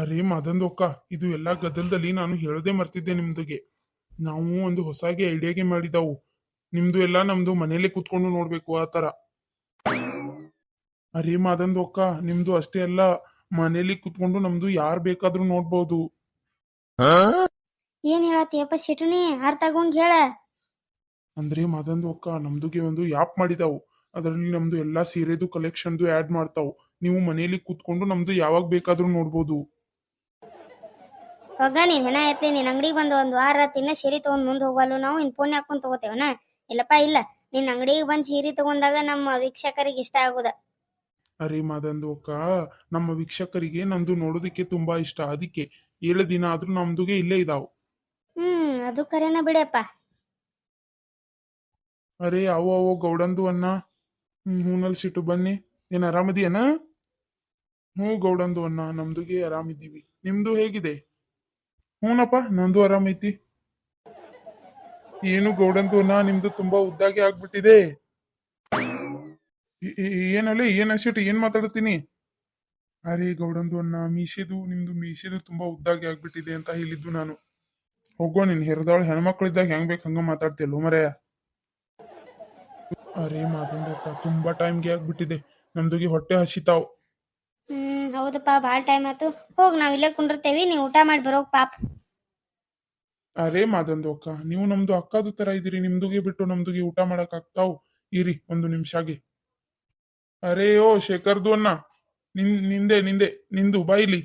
ಅರೇ ಮಾದಂದೋಕ ಇದು ಎಲ್ಲ ಗದ್ದಲದಲ್ಲಿ ನಾನು ಹೇಳೋದೇ ಮರ್ತಿದ್ದೆ ನಿಮ್ದುಗೆ. ನಾವು ಒಂದು ಹೊಸಾಗೆ ಐಡಿಯಾಗೆ ಮಾಡಿದಾವು. ನಿಮ್ದು ಎಲ್ಲ ನಮ್ದು ಮನೇಲೆ ಕುತ್ಕೊಂಡು ನೋಡ್ಬೇಕು ಆ ತರ. ಅರೆ ಮಾದಂದೋಕ ಅಕ್ಕ ನಿಮ್ದು ಅಷ್ಟೇ ಅಲ್ಲ ಮನೇಲಿ ಕುತ್ಕೊಂಡು ನಮ್ದು ಯಾರ್ ಬೇಕಾದ್ರೂ ನೋಡ್ಬೋದು. ಏನ್ ಹೇಳತ್ತೀಯಪ್ಪ ಸಿಟುನಿ ಅರ್ಥ ಆಗೋಂಗ್ ಹೇಳ. ಅಂದ್ರೆ ಮಾದಂದು ಅಕ್ಕ ನಮ್ದುಗೆ ಒಂದು ಆ್ಯಪ್ ಮಾಡಿದಾವು. ಅದರಲ್ಲಿ ನಮ್ದು ಎಲ್ಲಾ ಸೀರೆದು ಕಲೆಕ್ಷನ್ದು ಆಡ್ ಮಾಡ್ತಾವು. ನೀವು ಮನೇಲಿ ಕೂತ್ಕೊಂಡು ನಮ್ದು ಯಾವಾಗ ಬೇಕಾದ್ರೂ ನೋಡ್ಬೋದು. ಹೋಗ ನೀನ್ ಹೆಣ ಐತಿ ನಿನ್ ಅಂಗಡಿಗೆ ಬಂದು ಒಂದ್ ವಾರ ತಿನ್ನ ಸೀರೆ ತಗೊಂಡ್ ಮುಂದ್ ಹೋಗಲ್ಲ ನಾವು? ಇನ್ ಫೋನ್ ಹಾಕೊಂಡ್ ತಗೋತೇವನ? ಇಲ್ಲಪ್ಪ ಇಲ್ಲ. ನಿನ್ ಅಂಗಡಿಗೆ ಬಂದ್ ಸೀರೆ ತಗೊಂಡಾಗ ನಮ್ಮ ವೀಕ್ಷಕರಿಗೆ ಇಷ್ಟ ಆಗುದ. ಅರೆ ಮಾದಂದು ಅಕ್ಕ ನಮ್ಮ ವೀಕ್ಷಕರಿಗೆ ನಂದು ನೋಡೋದಕ್ಕೆ ತುಂಬಾ ಇಷ್ಟ. ಅದಕ್ಕೆ ಏಳು ದಿನ ಆದ್ರೂ ನಮ್ದುಗೆ ಇಲ್ಲೇ ಇದಾವು. ಹ್ಮ್ ಅದು ಕರೆನ ಬಿಡಪ್ಪ. ಅರೆ ಅವು ಅವು ಗೌಡಂದು ಅನ್ನ ಹ್ಮ್ ಹೂನಲ್ಲಿ ಸಿಟ್ಟು ಬನ್ನಿ. ಏನ್ ಆರಾಮದಿಯನ? ಹ್ಞೂ ಗೌಡಂದು ಅನ್ನ ನಮ್ದುಗೆ ಆರಾಮಿದ್ದೀವಿ. ನಿಮ್ದು ಹೇಗಿದೆ? ಹ್ಞೂನಪ್ಪ ನಂದು ಆರಾಮೈತಿ ಏನು ಗೌಡಂದು, ನಾ ನಿಮ್ದು ತುಂಬಾ ಉದ್ದಾಗಿ ಆಗ್ಬಿಟ್ಟಿದೆ. ಏನಲ್ಲ, ಏನ್ ಅಸಿಟ್ಟು ಏನ್ ಮಾತಾಡ್ತೀನಿ? ಅರೆ ಗೌಡಂದು ಅಣ್ಣ ಮೀಸೆದು ನಿಮ್ದು ಮೀಸೆದು ತುಂಬಾ ಉದ್ದಾಗಿ ಆಗ್ಬಿಟ್ಟಿದೆ ಅಂತ ಹೇಳಿದ್ದು ನಾನು. ಹೋಗೋ, ನಿನ್ ಹೆರದಾಳು ಹೆಣ್ಮಕ್ಳಿದ್ದಾಗ ಹೆಂಗ್ ಬೇಕು ಹಂಗ ಮಾತಾಡ್ತಿಯಲ್ಲ ಮರೆಯ ಅರೆ ಮಾತಾಡ್ತಾ ತುಂಬಾ ಟೈಮ್ಗೆ ಆಗ್ಬಿಟ್ಟಿದೆ. ನಮ್ದುಗೆ ಹೊಟ್ಟೆ ಹಸಿತಾವ್. ಹ್ಮ್, ಹೌದಪ್ಪ, ಬಾಳ್ ಟೈಮ್ ಆಯ್ತು. ಹೋಗ್, ನಾವ್ ಇಲ್ಲೇ ಕುಂಡಿರ್ತೇವಿ, ನೀವ್ ಊಟ ಮಾಡಿ ಬರೋಗ್ ಪಾಪ. ಅರೆ ಮಾದಂದು ಅಕ್ಕ, ನೀವು ನಮ್ದು ಅಕ್ಕದು ತರ ಇದೀರಿ ನಿಮ್ದುಗೆ ಬಿಟ್ಟು ನಮ್ದುಗೆ ಊಟ ಮಾಡಕ್ ಆಗ್ತಾವ್. ಇರಿ, ಒಂದು ನಿಮಿಷಾಗೆ. ಅರೇ, ಓ, ಶೇಖರ್ದು ಅನ್ನ ನಿನ್, ನಿಂದೆ ನಿಂದೆ, ನಿಂದು, ಬಾಯಿಲಿ.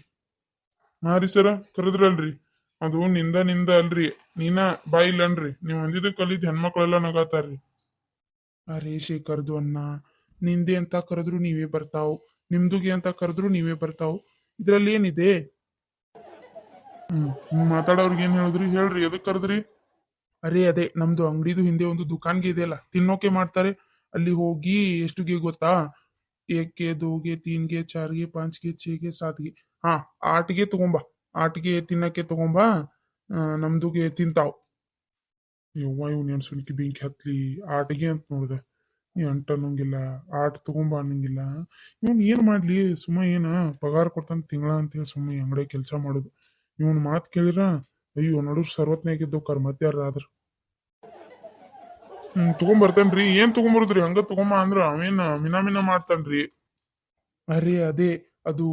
ಹಾ ಸರ, ಕರೆದ್ರಲ್ರಿ. ಅದು ನಿಂದ ನಿಂದ ಅಲ್ರಿ. ನೀನ, ಬಾಯಿಲ್ ಅನ್ರಿ. ನೀವ್ ಅಂದಿದ್ದು ಕಲಿದ್ ಹೆಣ್ಮಕ್ಳೆಲ್ಲ ನಗಾತಾರ್ರಿ. ಅರೆ, ಶೇಖರ್ದು ಅನ್ನ ನಿಂದೆ ಅಂತ ಕರೆದ್ರು ನೀವೇ ಬರ್ತಾವ್. ನಿಮ್ದುಗೆ ಅಂತ ಕರೆದ್ರು ನೀವೇ ಬರ್ತಾವು. ಇದ್ರಲ್ಲಿ ಏನಿದೆ? ಹ್ಮ್ ಮಾತಾಡೋರ್ಗೆ ಏನ್ ಹೇಳಿದ್ರಿ? ಹೇಳ್ರಿ, ಎದಕ್ ಕರೆದ್ರಿ? ಅರೇ, ಅದೇ, ನಮ್ದು ಅಂಗಡಿದು ಹಿಂದೆ ಒಂದು ದುಕಾನ್ಗೆ ಇದೆಯಲ್ಲ ತಿನ್ನೋಕೆ ಮಾಡ್ತಾರೆ. ಅಲ್ಲಿ ಹೋಗಿ ಎಷ್ಟುಗೆ ಗೊತ್ತಾ? ಏಕೆ, ದೋಗೆ, ತೀನ್ಗೆ, ಚಾರ್ಗೆ, ಪಾಂಚ್ಗೆ, ಛೇಗೆ, ಸಾತ್ಗೆ. ಹಾ, ಆಟ್ಗೆ ತಗೊಂಬಾ, ಆಟ್ಗೆ ತಿನ್ನಕ್ಕೆ ತಗೊಂಬಾ ನಮ್ದುಗೆ ತಿಂತಾವ್. ಯವ್ವ, ಇವ್ನ ಸುನ್ಕಿ ಬೆಂಕಿ ಹತ್ಲಿ ಆಟಿಗೆ ಅಂತ ನೋಡ್ದೆ. ಎಂಟ ಅನ್ನಂಗಿಲ್ಲ ಆಟ ತಗೊಂಬ ಅನ್ನಂಗಿಲ್ಲ. ಇವನ್ ಏನ್ ಮಾಡ್ಲಿ? ಸುಮ್ಮ ಏನ? ಪಗಾರ ಕೊಡ್ತಾನ ತಿಂಗಳ ಅಂತ ಸುಮ್ಮ ಅಂಗಡಿ ಕೆಲಸ ಮಾಡುದು. ಇವನ್ ಮಾತ್ ಕೇಳಿರ, ಅಯ್ಯೋ ನಡು ಸರ್ವತ್ನಾಗಿದ್ದು ಕರ್ಮತ್ಯಾರ ಆದ್ರ? ಹ್ಮ್, ತಗೊಂಬರ್ತೇನ್ರಿ. ಏನ್ ತಗೊಂಬರುದ್ರಿ? ಹಂಗ ತಗೊಂಬ ಅಂದ್ರ ಅವೇನ್ ಮಿನ ಮಿನ ಮಾಡ್ತಾನ್ರಿ. ಅರೆ, ಅದೇ, ಅದು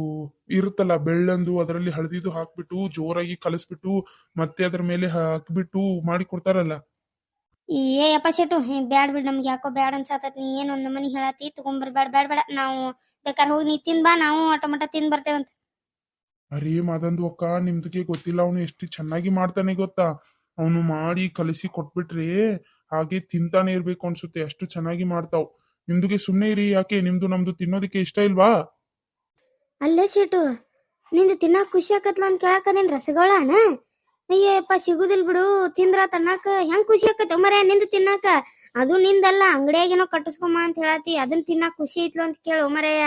ಇರುತ್ತಲ್ಲ, ಬೆಳ್ಳಂದು ಅದರಲ್ಲಿ ಹಳದಿದು ಹಾಕ್ಬಿಟ್ಟು ಜೋರಾಗಿ ಕಲಸ್ಬಿಟ್ಟು ಮತ್ತೆ ಅದ್ರ ಮೇಲೆ ಹಾಕ್ಬಿಟ್ಟು ಮಾಡಿ ಕೊಡ್ತಾರಲ್ಲ. ಏ ಯಪ್ಪ ಶೆಟು ಹೇ ಬ್ಯಾಡ್ ಬಿಡ್ ನಮ್ಗೆ ಯಾಕೋ ಬ್ಯಾಡ್ ಅನ್ಸಾತತ್. ನೀ ಏನ್ ಒಂದ್ ಮನಿ ಹೇಳತಿ ತಗೊಂಬರ್ ಬ್ಯಾಡ್ ಬ್ಯಾಡ್ ಬೇಡ ನಾವು ಬೇಕಾರ್ ಹೋಗಿ ನೀ ತಿನ್ ಬಾ ನಾವು ಆಟೋಮಟ ತಿನ್ ಬರ್ತೇವಂತ ಅರೇ ಮದಂದ್ ಒಕ್ಕ ನಿಮ್ದಕ್ಕೆ ಗೊತ್ತಿಲ್ಲ ಅವನು ಎಷ್ಟು ಚೆನ್ನಾಗಿ ಮಾಡ್ತಾನೆ ಗೊತ್ತಾ? ಅವನು ಮಾಡಿ ಕಲಸಿ ಕೊಟ್ಬಿಟ್ರಿ ಹಾಗೆ ತಿಂತಾನೆ ಇರ್ಬೇಕು ಅನ್ಸುತ್ತೆ ಅಷ್ಟು ಚೆನ್ನಾಗಿ ಮಾಡ್ತಾವ್. ನಿಮ್ದಕ್ಕೆ ಸುಮ್ನೆ ಇರಿ ಯಾಕೆ? ನಿಮ್ದು ನಮ್ದು ತಿನ್ನೋದಕ್ಕೆ ಇಷ್ಟ ಇಲ್ವಾ? ಅಲ್ಲೇ ಶೆಟು ನಿಂದು ತಿನ್ನಾಕ ಖುಷಿ ಆಕತ್ಲ ಅಂತ ಕೇಳಾಕದೇನ್ ರಸಗಳನ? ಅಯ್ಯಪ್ಪ ಸಿಗುದಿಲ್ ಬಿಡು. ತಿಂದ್ರ ತನ್ನಕ ಹೆಂಗ್ ಖುಷಿ ಆಕತ್ತ ಮರ ನಿಂದ ತಿನ್ನಾಕ? ಅದು ನಿಂದಲ್ಲ ಅಂಗಡಿಯಾಗೇನೋ ಕಟ್ಟಿಸ್ಕೊಂಬ ಅಂತ ಹೇಳತಿ ಅದನ್ನ ತಿನ್ನಾಕ ಖುಷಿ ಐತ್ಲು ಅಂತ ಕೇಳು ಮರಯ್ಯ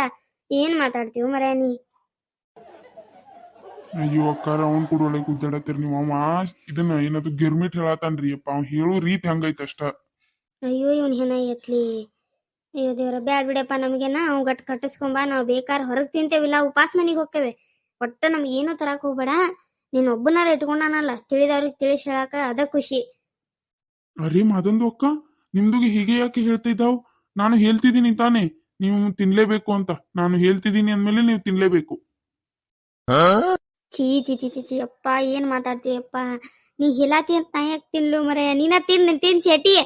ಏನ್ ಮಾತಾಡ್ತೀವಿ ಮರಯ್ಯ ನೀ? ಅಯ್ಯೋ ಅಕ್ಕಾರ ಅವ್ನ್ ಕೂಡ ಒಳಗೆ ಗುದ್ದಾಡತ್ತೀರಿ ನೀವು. ಅವ ಇದನ್ನ ಏನದು ಗಿರ್ಮಿಟ್ ಹೇಳತಾನ್ರಿ ಅಪ್ಪ. ಅವ್ನ್ ಹೇಳೋ ರೀತಿ ಹಂಗೈತೆ ಅಷ್ಟ. ಅಯ್ಯೋ ಇವನ್ ಹೆಣ ಎತ್ಲಿ. ಅಯ್ಯೋ ದೇವ್ರ ಬ್ಯಾಡ್ ಬಿಡಪ್ಪ ನಮಗೇನ. ಅವ್ ಗಟ್ ಕಟ್ಟಿಸ್ಕೊಂಬ. ನಾವ್ ಬೇಕಾರ ಹೊರಗ್ ತಿಂತೇವಿಲ್ಲ ಉಪಾಸ ಮನಿಗ್ ಹೋಗ್ತೇವೆ. ಒಟ್ಟ ನಮ್ಗೆ ಏನೂ ತರಾಕ್ ಹೋಗ್ಬೇಡ. ನೀನ್ ಒಬ್ಬನಾರ ಇಟ್ಕೊಂಡಾನಲ್ಲ ತಿಳಿದವ್ರಿಗೆ ತಿಳಿಸ್ ಹೇಳಾಕ ಅದ ಖುಷಿ. ಅರಿ ಮಾದಂದು ಅಕ್ಕ ನಿಮ್ದುಗೆ ಹೀಗೆ ಯಾಕೆ ಹೇಳ್ತಿದ್ದಾವ್ ನಾನು ಹೇಳ್ತಿದ್ದೀನಿ ತಾನೇ ನೀವು ತಿನ್ಲೇಬೇಕು ಅಂತ. ನಾನು ಹೇಳ್ತಿದ್ದೀನಿ ಅಂದ್ಮೇಲೆ ನೀವು ತಿನ್ಲೇಬೇಕು. ಚೀ ಚಿ ಚಿ ಚಿ ಚಿ ಅಪ್ಪ ಏನ್ ಮಾತಾಡ್ತೀಯಪ್ಪ ನೀ ಹಿಲಾತಿ ಅಂತ ನಾ ಯಾಕೆ ತಿನ್ಲು ಮರೆ? ನೀನ ತಿನ್ ತಿನ್ ಚಟಿ.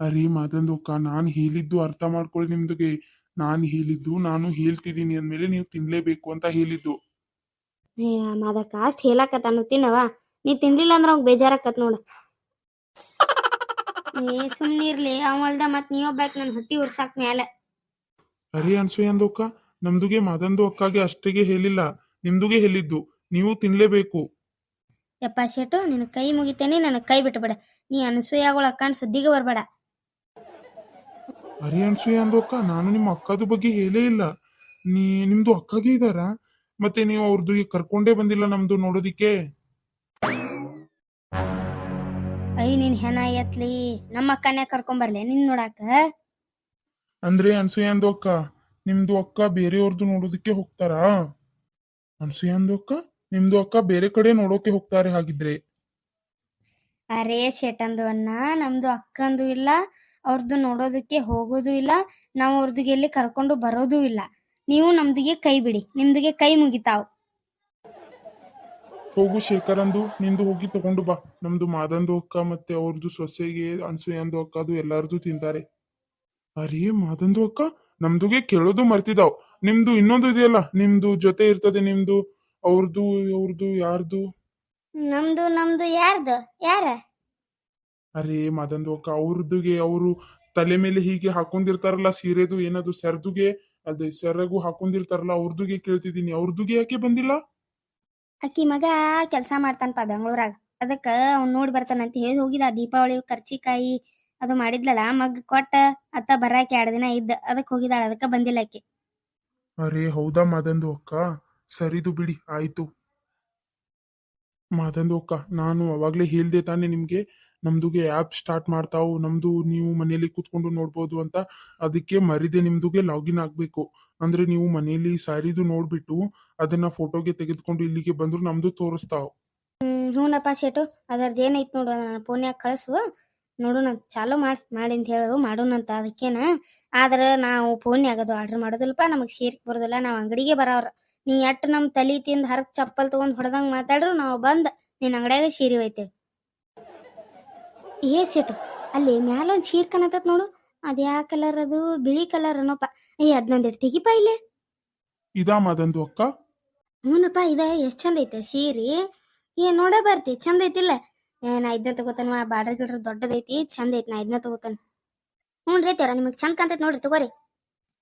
ಅರೆ ಮಾದಂದು ಅಕ್ಕ ನಾನು ಹೇಳಿದ್ದು ಅರ್ಥ ಮಾಡ್ಕೊಳ್ಳಿ ನಿಮ್ದುಗೆ. ನಾನು ಹೇಳಿದ್ದು ನಾನು ಹೇಳ್ತಿದ್ದೀನಿ ಅಂದ್ಮೇಲೆ ನೀವು ತಿನ್ಲೇಬೇಕು ಅಂತ ಹೇಳಿದ್ದು. ಅದಕ್ಕ ಅಷ್ಟ್ ಹೇಳಾಕತ್ತಾನು ತಿನ್ನವ. ನೀ ತಿನ್ಲಿಲ್ಲ ಅಂದ್ರ ಅವ್ ಬೇಜಾರಾಕತ್ ನೋಡ. ಏ ಸುಮ್ನಿರ್ಲಿ ಅವ್ ಅಲ್ದ ಮತ್ ನೀ ಒಬ್ಬ ನನ್ ಹೊಟ್ಟಿ ಉರ್ಸಾಕ್ ಮ್ಯಾಲ. ಅರೆ ಅನ್ಸೂಯ ಅಂದು ನಮ್ದುಗೆ ಮದಂದು ಅಕ್ಕಗೆ ಅಷ್ಟಿಗೆ ಹೇಳಿಲ್ಲ. ನಿಮ್ದುಗೆ ಹೇಳಿದ್ದು. ನೀವು ತಿನ್ಲೇಬೇಕು. ಯಪ್ಪ ಶೆಟು ನಿನ್ ಕೈ ಮುಗಿತೇನೆ ನನ್ನ ಕೈ ಬಿಟ್ಬೇಡ. ನೀ ಅನಸೂಯಾಗಳ ಅಕ್ಕನ್ ಸುದ್ದಿಗೆ ಬರ್ಬೇಡ. ಅರೆ ಅನ್ಸೂಯ ಅಂದೋಕ್ಕ ನಾನು ನಿಮ್ಮ ಅಕ್ಕದ ಬಗ್ಗೆ ಹೇಳೇ ಇಲ್ಲ. ನೀ ನಿಮ್ದು ಅಕ್ಕಗೆ ಇದಾರ? ಮತ್ತೆ ನೀವು ಅವ್ರದ್ದು ಕರ್ಕೊಂಡೇ ಬಂದಿಲ್ಲ ನಮ್ದು ನೋಡೋದಿಕ್ಕೆ? ಐ ನೀನ್ ಹೆಣ ಎತ್ಲಿ. ನಮ್ಮ ಅಕ್ಕನ್ಯಾಗ ಕರ್ಕೊಂಬರ್ಲೆ ನಿನ್ ನೋಡಾಕ? ಅಂದ್ರೆ ಅನ್ಸೂಯಂದು ಅಕ್ಕ? ನಿಮ್ದು ಅಕ್ಕ ಬೇರೆಯವ್ರದ್ದು ನೋಡೋದಿಕ್ಕೆ ಹೋಗ್ತಾರಾ? ಅನ್ಸೂಯಾಂದು ಅಕ್ಕ? ನಿಮ್ದು ಅಕ್ಕ ಬೇರೆ ಕಡೆ ನೋಡೋಕೆ ಹೋಗ್ತಾರೆ ಹಾಗಿದ್ರೆ. ಅರೇ ಶೇಟಂದು ಅನ್ನ ನಮ್ದು ಅಕ್ಕಂದು ಇಲ್ಲ. ಅವ್ರದ್ದು ನೋಡೋದಕ್ಕೆ ಹೋಗೋದು ಇಲ್ಲ. ನಾವು ಅವ್ರದ್ದು ಎಲ್ಲಿ ಕರ್ಕೊಂಡು ಬರೋದು ಇಲ್ಲ. ನೀವು ನಮ್ದಿಗೆ ಕೈ ಬಿಡಿ ನಿಮ್ದಿಗೆ ಕೈ ಮುಗಿತಾವ್. ಹೋಗು ಶೇಖರಂದು ನಿಂದು ಹೋಗಿ ತಗೊಂಡು ಬಾ. ನಮ್ದು ಮಾದಂದು ಅಕ್ಕ ಮತ್ತೆ ಅವ್ರದ್ದು ಸೊಸೆಗೆ ಅಕ್ಕ ಅದು ಎಲ್ಲಾರ್ದು ತಿಂತಾರೆ. ಅರೇ ಮಾದಂದು ಅಕ್ಕ ನಮ್ದುಗೆ ಕೇಳೋದು ಮರ್ತಿದಾವ್. ನಿಮ್ದು ಇನ್ನೊಂದು ಇದೆಯಲ್ಲ ನಿಮ್ದು ಜೊತೆ ಇರ್ತದೆ ನಿಮ್ದು ಅವ್ರದ್ದು ಅವ್ರದ್ದು ಯಾರ್ದು? ನಮ್ದು ನಮ್ದು ಯಾರ್ದು ಯಾರ? ಅರೇ ಮಾದಂದು ಅಕ್ಕ ಅವ್ರದ್ದುಗೆ ಅವರು ತಲೆ ಮೇಲೆ ಹೀಗೆ ಹಾಕೊಂಡಿರ್ತಾರಲ್ಲ ಸೀರೆದು ಏನದು ಸೆರ್ದುಗೆ? ಅದೇ ಸೆರಗು ಹಾಕೊಂಡಿರ್ತಾರಲ್ಲ ಅವ್ರದುಗೆ ಕೇಳ್ತಿದ್ದೀನಿ. ಅವ್ರದ್ದುಗೆ ಯಾಕೆ ಬಂದಿಲ್ಲ? ಅಕ್ಕಿ ಮಗ ಕೆಲಸ ಮಾಡ್ತಾನಪ್ಪ ಬೆಂಗಳೂರಾಗ. ಅದಕ್ಕ ಅವ್ನ್ ನೋಡಿ ಬರ್ತಾನಂತ ಹೇಳಿ ಹೋಗಿದ. ದೀಪಾವಳಿ ಕರ್ಚಿಕಾಯಿ ಅದು ಮಾಡಿದ್ಲಲ್ಲ ಮಗ್ ಕೊಟ್ಟ ಅತ್ತ ಬರಾಕ ಎರಡ್ ದಿನ ಇದ್ದ. ಅದಕ್ ಹೋಗಿದಾಳ ಅದಕ್ಕ ಬಂದಿಲ್ಲ ಅಕ್ಕಿ ಅರೇ ಹೌದಾ ಮಾದಂದು ಅಕ್ಕ? ಸರಿದು ಬಿಡಿ ಆಯ್ತು. ಮಾದಂದು ಅಕ್ಕ ನಾನು ಅವಾಗ್ಲೇ ಹೇಳ್ದೆ ತಾನೆ ನಿಮ್ಗೆ. ನಮ್ದುಗೆ ಆ್ಯಪ್ ಸ್ಟಾರ್ಟ್ ಮಾಡ್ತಾವು, ನಮ್ದು ನೀವು ಮನೇಲಿ ಕೂತ್ಕೊಂಡು ನೋಡ್ಬೋದು ಅಂತ ಅದಕ್ಕೆ ಮರಿದೆ ನಿಮ್ದುಗೆ ಲಾಗಿನ್ ಆಗ್ಬೇಕು. ಅಂದ್ರೆ ನೀವು ಮನೇಲಿ ಸಾರಿದು ನೋಡ್ಬಿಟ್ಟು ಅದನ್ನ ಫೋಟೋಗೆ ತೆಗೆದುಕೊಂಡು ಇಲ್ಲಿಗೆ ಬಂದ್ರು ನಮ್ದು ತೋರಿಸ್ತಾವ್. ಹ್ಮ್ ಹ್ಞೂನಪ್ಪ ಶೇಟು ಅದರ್ದು ಏನೈತ್ ನೋಡು ನನ್ನ ಫೋನ್ಯಾಗ ಕಳಿಸು ನೋಡೋಣ, ಚಾಲು ಮಾಡಿ ಮಾಡಿ ಅಂತ ಹೇಳೋದು ಮಾಡೋಣಂತ ಅದಕ್ಕೇನ? ಆದ್ರ ನಾವು ಫೋನ್ಯಾಗ ಅದು ಆರ್ಡರ್ ಮಾಡೋದಿಲ್ಲಪ್ಪ, ನಮಗೆ ಸೇರ್ಕ್ ಬರೋದಿಲ್ಲ, ನಾವು ಅಂಗಡಿಗೆ ಬರೋವ್ರ. ನೀ ಎಟ್ ನಮ್ ತಲಿ ತಿಂದು ಹರಕ್ ಚಪ್ಪಲ್ ತಗೊಂಡ್ ಹೊಡೆದಂಗ್ ಮಾತಾಡ್ರು, ನಾವು ಬಂದ್ ನಿನ್ ಅಂಗಡಿಯಾಗ ಸೇರಿ ಒಯ್ತೇವೆ ಏ ಸೆಟು ಅಲ್ಲಿ ಮ್ಯಾಲೊಂದು ಸೀರೆ ಕಾಣತತ್ ನೋಡು. ಅದ್ ಯಾವ ಕಲರ್ ಅದು? ಬಿಳಿ ಕಲರ್ ಅನ್ನೋಪ್ಪ ಏ ಅದ್ನೊಂದಿಟ್ಟು ತೆಗಿಪ ಇಲ್ಲೇ. ಇದಾ ಮಾದಂದು ಅಕ್ಕ? ಹ್ಞೂನಪ್ಪ ಇದ ಎಷ್ಟ್ ಚಂದ ಐತೆ ಸೀರಿ ಏ ನೋಡೇ ಬರ್ತಿ ಚಂದ ಐತಿಲ್ಲ ಏ ನಾ ಇದನ್ನ ತಗೋತಾನ ಬಾಡ್ರ ಗಿಡ್ರ ದೊಡ್ಡದೈತಿ ಚಂದ ಐತಿ ನಾ ಇದನ್ನ ತಗೋತಾನ. ಹ್ಞೂ ರೀ ತೇರ ನಿಮಗೆ ಚಂದ ಕಾಣ್ತೈತಿ ನೋಡ್ರಿ ತಗೋರಿ.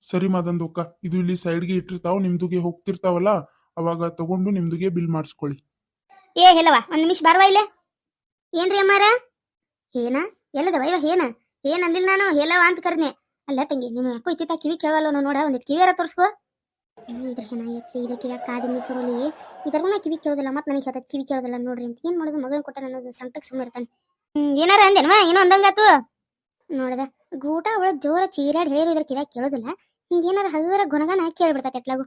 ಸರಿ ಮಾದಂದು ಅಕ್ಕ ಇದು ಇಲ್ಲಿ ಸೈಡ್ಗೆ ಇಟ್ಟಿರ್ತಾವ ನಿಮ್ದುಗೆ ಹೋಗ್ತಿರ್ತಾವಲ್ಲ ಅವಾಗ ತಗೊಂಡು ನಿಮ್ದುಗೆ ಬಿಲ್ ಮಾಡಿಸ್ಕೊಳ್ಳಿ. ಏ ಹೇಳವ ಒಂದ್ ನಿಮಿಷ ಬರ್ವಾ ಇಲ್ಲೇ. ಏನ್ರಿ ಅಮ್ಮಾರ? ಏನ ಎಲ್ಲದವ ಇವ ಏನ ಏನ್ ಅಂದಿಲ್ಲ ನಾನು, ಹೇಳವ ಅಂತ ಕರ್ನೆ ಅಲ್ಲ ತಂಗಿ ನೀನು ಯಾಕೋ ಇತ್ತಿತ್ತ ಕಿವಿ ಕೇಳವಲ್ಲ ನಾನು ನೋಡ ಒಂದಿಟ್ಟು ಕಿವಿಯಾರ ತೋರಿಸ್ಕೋ. ಇದ್ರ ಏನ ಎತ್ತಿ ಇದ ಕಿವಿ ಕಾದಿನಿ ಸುರುಳಿ ಕಿವಿ ಕೇಳೋದಿಲ್ಲ, ಮತ್ತೆ ನನಗೆ ಹೇಳ್ತದ ಕಿವಿ ಕೇಳೋದಿಲ್ಲ ನೋಡ್ರಿ ಅಂತ. ಏನ್ ಮಾಡೋದು ಮಗನ ಕೊಟ್ಟ ಅನ್ನೋದು ಸಂಕಟಕ್ಕೆ ಸುಮ್ಮನೆ ಇರ್ತಾನೆ. ಏನಾರ ಅಂದೇನವ ಏನೋ ಅಂದಂಗಾತು ನೋಡದ. ಗೂಟ ಒಳಗ್ ಜೋರ ಚೀರಾಡ್ ಹೇಳಿರೋ, ಇದ್ರ ಕಿವ್ಯಾಗ ಕೇಳೋದಿಲ್ಲ. ಹಿಂಗ ಏನಾರ ಹಗುರ ಗುಣಗಾನ ಕೇಳ್ಬಿಡ್ತೈತೆ ಎಟ್ಲಾಗು.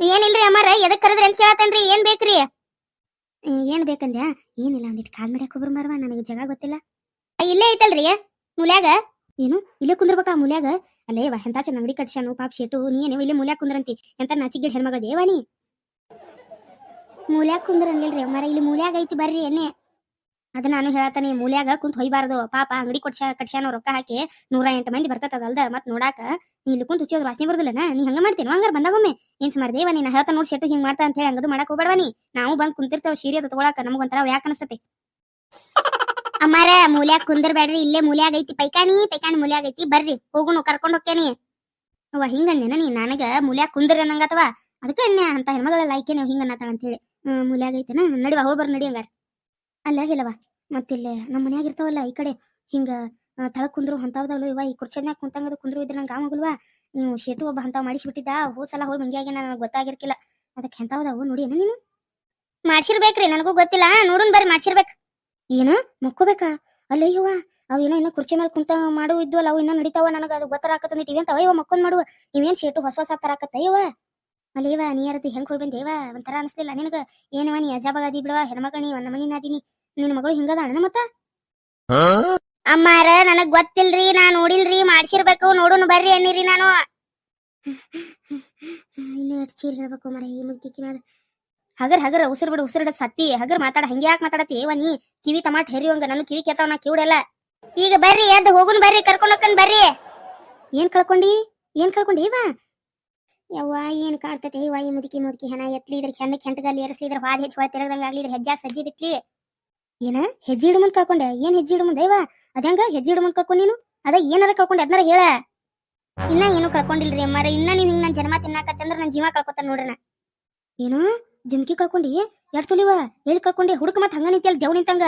ಏನಿಲ್ರಿ ಅಮ್ಮಾರ, ಎದಕ್ ಕರೆದ್ರಿ ಅಂತ ಕೇಳತ್ತೇನ್ರಿ? ಏನ್ ಬೇಕ್ರಿ? ಏನ್ ಬೇಕಂದ್ಯಾ? ಏನಿಲ್ಲ ಒಂದಿಟ್ಟು ಕಾಲ್ ಮಾಡ್ಯಾಕ ಒಬ್ರು ಮಾರವ? ನನಗೆ ಜಗ ಗೊತ್ತಿಲ್ಲ. ಇಲ್ಲೇ ಐತಲ್ರಿ ಮುಲ್ಯಾಗ? ಏನು? ಇಲ್ಲೇ ಕುಂದ್ರಬೇಕಾ ಮುಲ್ಯಾಗ? ಅಲ್ಲೇ ಎಂತ ಚೆನ್ನ ಅಂಗಡಿ ಕಟ್ಸ್ಯಾನು, ಪಾಪ ಶೇಟು, ನೀ ಏನೇವ ಇಲ್ಲೇ ಮುಲ್ಯಾಗ ಕುಂದ್ರಂತಿ. ಎಂತ ನಾಚಿಗಿಡ್ ಹೆಣ್ಮಗಳ ದೇವಾನಿ ಮೂಲ್ಯಾಗ ಕುಂದ್ರ ಅನ್ಲಿಲ್ರಿ ಅಮ್ಮಾರ, ಇಲ್ಲಿ ಮೂಲ್ಯಾಗ ಐತಿ ಬರ್ರಿ ಎಣ್ಣೆ. ಅದ ನಾನು ಹೇಳತ್ತಾನೆ ಮೂಲ್ಯಾಗ ಕುಂತ ಹೊಯ್ಬಾರ್ದು. ಪಾಪ ಅಂಗಡಿ ಕೊಡ್ಸ್ಯಾ, ಕಟ್ಸ್ಯಾನೋ ರೊಕ್ಕ ಹಾಕಿ ನೂರ ಎಂಟು ಮಂದಿ ಬರ್ತದಲ್ದ ಮತ್ ನೋಡಾಕ ನೀ ಇಲ್ಲಿ ಕುಂತ್ ಹುಚ್ಚೋದ್ರ ವಾಸನೆ ನಾ? ನೀ ಹಂಗ ಮಾಡ್ತೇನೆ, ಹಂಗಾರ ಬಂದಾಗೊಮ್ಮೆ ಏನ್ ಸುಮಾರು ದೇವ ನೀನ್ ಹೇಳ್ತಾ ನೋಡಿ ಶೆಟ್ಟು ಹಿಂಗ್ ಮಾಡ್ತಾ ಅಂತ ಹೇಳಿ ಹಂಗದು ಮಾಡಕ್ ಹೋಗ್ಬೇಡವಾ ನೀ? ನಾವು ಬಂದ್ ಕುಂತಿರ್ತಾವ, ಸೀರೆ ತಗೊಳಕ ನಮಗೊಂಥರ ಯಾಕೆ ಅನಸ್ತತೆ. ಅಮ್ಮಾರ ಮೂಲ್ಯಾಗ ಕುಂದರ್ಬೇಡ್ರಿ ಇಲ್ಲೇ ಮೂಲ್ಯಾಗ ಐತಿ ಪೈಕಾನಿ ಪೈಕಾನಿ ಮೂಲ್ಯಾಗ ಐತಿ ಬರ್ರಿ ಹೋಗುನು ಕರ್ಕೊಂಡ್ ಹೋಗ್ತೇನಿ. ಅವ ಹಿಂಗನ್ನೇನ ನೀ? ನನಗ ಮೂಲ್ಯಾಗ ಕುಂದ್ರ ಅನ್ನಂಗತವ ಅದಕ್ಕ ಅನ್ಯ, ಅಂತ ಹೆಣ್ಮಗಳ ಲೈಕೆ ನೀವು ಹಿಂಗ ಅನ್ನತಾಳ ಅಂತ ಹೇಳಿ. ಹ್ಮ್ ಮೂಲ್ಯಾಗ ಐತೆನ ನಡಿವಾ, ಹೋಗ್ ಬರ್ ನಡಿ ಹಂಗಾರ. ಅಲ್ಲ ಹೇಳವ ಮತ್ತಿಲ್ಲೇ ನಮ್ಮ ಮನ್ಯಾಗ ಇರ್ತಾವಲ್ಲ ಈ ಕಡೆ. ಹಿಂಗ ತಳಕ್ ಕುಂದ್ರು ಹೊಂತಾವ್ದವ್ಲು ಇವ. ಈ ಕುರ್ಚನ್ಯಾಗ ಕುಂತಂಗದ ಕುಂದ್ರು ಇದ್ರೆ ನಂಗೆ ಆಮಗಲ್ವಾ ನೀವು ಶೇಟು ಒಬ್ಬ ಅಂತ ಮಾಡಿಸ್ಬಿಟ್ಟಿದ್ದ. ಹೋದ್ ಸಲ ಹೋಗಿ ಮಂಗ್ಯಾಗ ನನಗೆ ಗೊತ್ತಾಗಿರ್ಕಿಲ್ಲ. ಅದಕ್ಕೆ ಹೆಂತಾವದವು ನೋಡಿ ನೀನು? ಮಾಡ್ಸಿರ್ಬೇಕ್ರಿ. ನನಗೂ ಗೊತ್ತಿಲ್ಲ. ನೋಡುನ್ ಬರ್ರಿ, ಮಾಡ್ಸಿರ್ಬೇಕು. ಏನ ಮಕ್ಕೋಬೇಕಾ ಅಲ್ಲಯ್ಯವ್ವ ಅವ್ ಏನೋ ಇನ್ನ ಕುರ್ಚಿ ಮೇಲೆ ಕುಂತ ಮಾಡು ಇದ್ವಲ್ಲ ಅವು ಇನ್ನ ನಡಿತಾವ ನನಗ ಅದು ಗೊತ್ತಾರಾಕತ್ತಂದಿಟ್ಟು ಅಂತ ಅಯ್ಯವ ಮಕ್ಕೊಂದ್ ಮಾಡುವ ಇವೇನ್ ಶೇಟು ಹೊಸ ಹೊಸ ತರ ತರಾಕತ್ತಯ್ಯವ ಇವ ನೀ ಯಾರತಿ ಹೆಂಗ್ ಹೋಗಿ ಬಂದೇವ ಒಂಥರ ಅನಿಸ್ಲಿಲ್ಲ ನಿನಗ ಏನವ ನೀ ಅಜಾಬಾಗ ಅದಿ ಬಿಡವ ಹೆಣ್ಮಗಣಿ ಒಂದ್ ಮನಿ ನಾದಿನಿ ನಿನ್ ಮಗಳು ಹಿಂಗದಾಳ ಮತ್ತ ಅಮ್ಮಾರ ನನಗ್ ಗೊತ್ತಿಲ್ರಿ ನಾ ನೋಡಿಲ್ರಿ ಮಾಡ್ಸಿರ್ಬೇಕು ನೋಡುನು ಬರ್ರಿ ಅನ್ನಿರಿ ನಾನು ಇನ್ನು ಎಷ್ಟು ಚೀರ್ ಹೇಳ್ಬೇಕು ಮರ ಈ ಮ್ಯಾಗ ಹಗರ್ ಹಗರ್ ಉಸಿರು ಬಿಡು, ಉಸಿರು ಸತ್ತಿ. ಹಗರ್ ಮಾತಾಡ, ಹಂಗೆ ಯಾಕೆ ಮಾತಾಡತಿ ಏವ ನೀ ಕಿವಿ ಟಮಾಟ್ ಹೆರಿವಂಗ ನಾನು ಕಿವಿ ಕೇತಾವ ನಾ ಕಿವಿಡೆಲ್ಲ. ಈಗ ಬರ್ರಿ, ಎದ್ದು ಹೋಗುನ್ ಬರ್ರಿ, ಕರ್ಕೊಂಡ್ ಹೋಗ್ಕನ್ ಬರ್ರಿ. ಏನ್ ಕಳ್ಕೊಂಡಿ? ಏನ್ ಕಳ್ಕೊಂಡಿ? ಇವಾ? ಯವ್ವ, ಏನ್ ಕಾಡ್ತೈತೆ ಇವ ಈ ಮುದುಕಿ ಮುದುಕಿ ಹೆಣ ಎತ್ಲಿ, ಇದ್ರ ಹೆಣ್ಣ ಕೆಂಟಗಲ್ಲಿ ಏರಿಸ್ಲಿ, ಇದ್ರ ಹಾದ್ ಹೆಚ್ಚು ತಿರಗದಂಗ ಆಗ್ಲಿ, ಇದ್ರ ಹೆಜ್ಜಾಗ ಸಜ್ಜಿ ಬಿತ್ಲಿ. ಏನ? ಹೆಜ್ಜೆ ಇಡು ಕಳ್ಕೊಂಡೆ? ಏನ್ ಹೆಜ್ಜೆ ಇಡು ಮುಂದೆ? ಇವ? ಅದಂಗ ಹೆಜ್ಜೆ ಇಡು ಮುಂದ್ ಕಳ್ಕೊಂಡ್ ನೀನು? ಅದ ಏನಾರ ಕಳ್ಕೊಂಡೆ? ಅದ್ನಾರ ಹೇಳ. ಇನ್ನ ಏನು ಕಳ್ಕೊಂಡಿಲ್ರಿ ಅಮ್ಮಾರ ಇನ್ನ ನೀವ್ ಹಿಂಗ್ ನನ್ ಜನ್ಮ ತಿನ್ನಾಕತ್ತಂದ್ರ ನನ್ ಜೀವ ಕಳ್ಕೊತಾನ ನೋಡ್ರಣ ಏನು? ಜಮ್ಕಿ ಕಳ್ಕೊಂಡಿ ಎರಡು ತುಲಿವ ಎಲ್ಲಿ ಕಳ್ಕೊಂಡಿ ಹುಡುಕ ಮತ್ತೆ ಹಂಗ ನಿಂತಲ್ ದೇವ್ ನಿಂತಂಗ.